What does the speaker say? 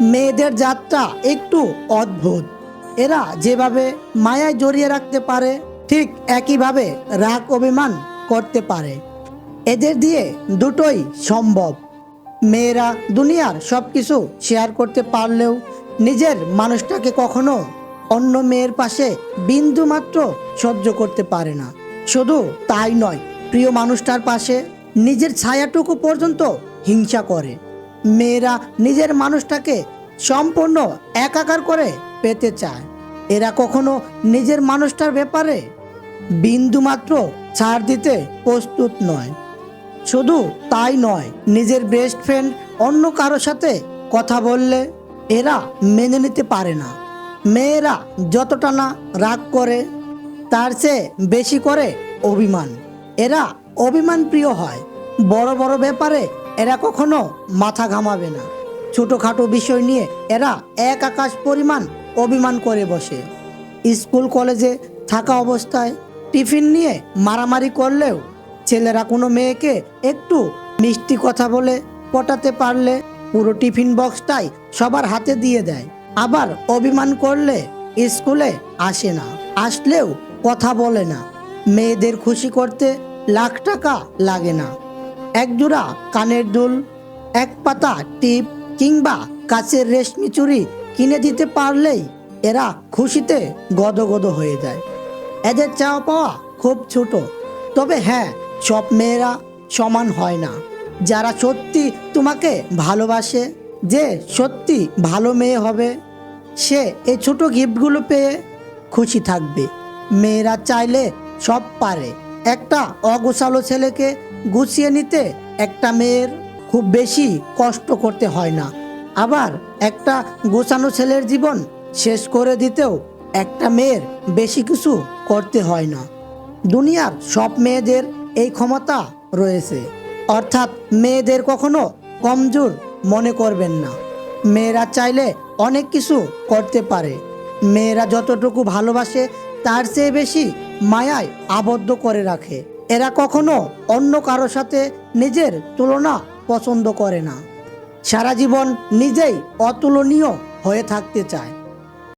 মেয়েদের যাত্রা একটু অদ্ভুত। এরা যেভাবে মায়ায় জড়িয়ে রাখতে পারে, ঠিক একইভাবে রাগ অভিমান করতে পারে। এদের দিয়ে দুটোই সম্ভব। মেয়েরা দুনিয়ার সব কিছু শেয়ার করতে পারলেও নিজের মানুষটাকে কখনো অন্য মেয়ের পাশে বিন্দু মাত্র সহ্য করতে পারে না। শুধু তাই নয়, প্রিয় মানুষটার পাশে নিজের ছায়াটুকু পর্যন্ত হিংসা করে। মেয়েরা নিজের মানুষটাকে সম্পূর্ণ একাকার করে পেতে চায়। এরা কখনো নিজের মানুষটার ব্যাপারে বিন্দুমাত্র ছাড় দিতে প্রস্তুত নয়। শুধু তাই নয়, নিজের বেস্ট ফ্রেন্ড অন্য কারোর সাথে কথা বললে এরা মেনে নিতে পারে না। মেয়েরা যতটা না রাগ করে, তার চেয়ে বেশি করে অভিমান। এরা অভিমান প্রিয় হয়। বড় বড় ব্যাপারে এরা কখনো মাথা ঘামাবে না। ছোটোখাটো বিষয় নিয়ে এরা এক আকাশ পরিমাণ অভিমান করে বসে। স্কুল, কলেজে থাকা অবস্থায় টিফিন নিয়ে মারামারি করলেও ছেলেরা কোনো মেয়েকে একটু মিষ্টি কথা বলে পটাতে পারলে পুরো টিফিন বক্সটাই সবার হাতে দিয়ে দেয়। আবার অভিমান করলে স্কুলে আসে না, আসলেও কথা বলে না। মেয়েদের খুশি করতে লাখ টাকা লাগে না। এক জোড়া কানের দুল, এক পাতা টিপ কিংবা কাছের রেশমি চুড়ি কিনে দিতে পারলেই এরা খুশিতে গদগদ হয়ে যায়। এদের চাওয়া পাওয়া খুব ছোট। তবে হ্যাঁ সব মেয়েরা সমান হয় না। যারা সত্যি তোমাকে ভালোবাসে, যে সত্যি ভালো মেয়ে হবে, সে এই ছোট গিফটগুলো পেয়ে খুশি থাকবে। মেয়েরা চাইলে সব পারে। একটা অগোছালো ছেলেকে গুছিয়ে নিতে একটা মেয়ের খুব বেশি কষ্ট করতে হয় না। আবার একটা গোছানো ছেলের জীবন শেষ করে দিতেও একটা মেয়ের বেশি কিছু করতে হয় না। দুনিয়ার সব মেয়েদের এই ক্ষমতা রয়েছে। অর্থাৎ মেয়েদের কখনো কমজোর মনে করবেন না। মেয়েরা চাইলে অনেক কিছু করতে পারে। মেয়েরা যতটুকু ভালোবাসে তার চেয়ে বেশি মায়ায় আবদ্ধ করে রাখে। এরা কখনো অন্য কারও সাথে নিজের তুলনা পছন্দ করে না। সারা জীবন নিজেই অতুলনীয় হয়ে থাকতে চায়।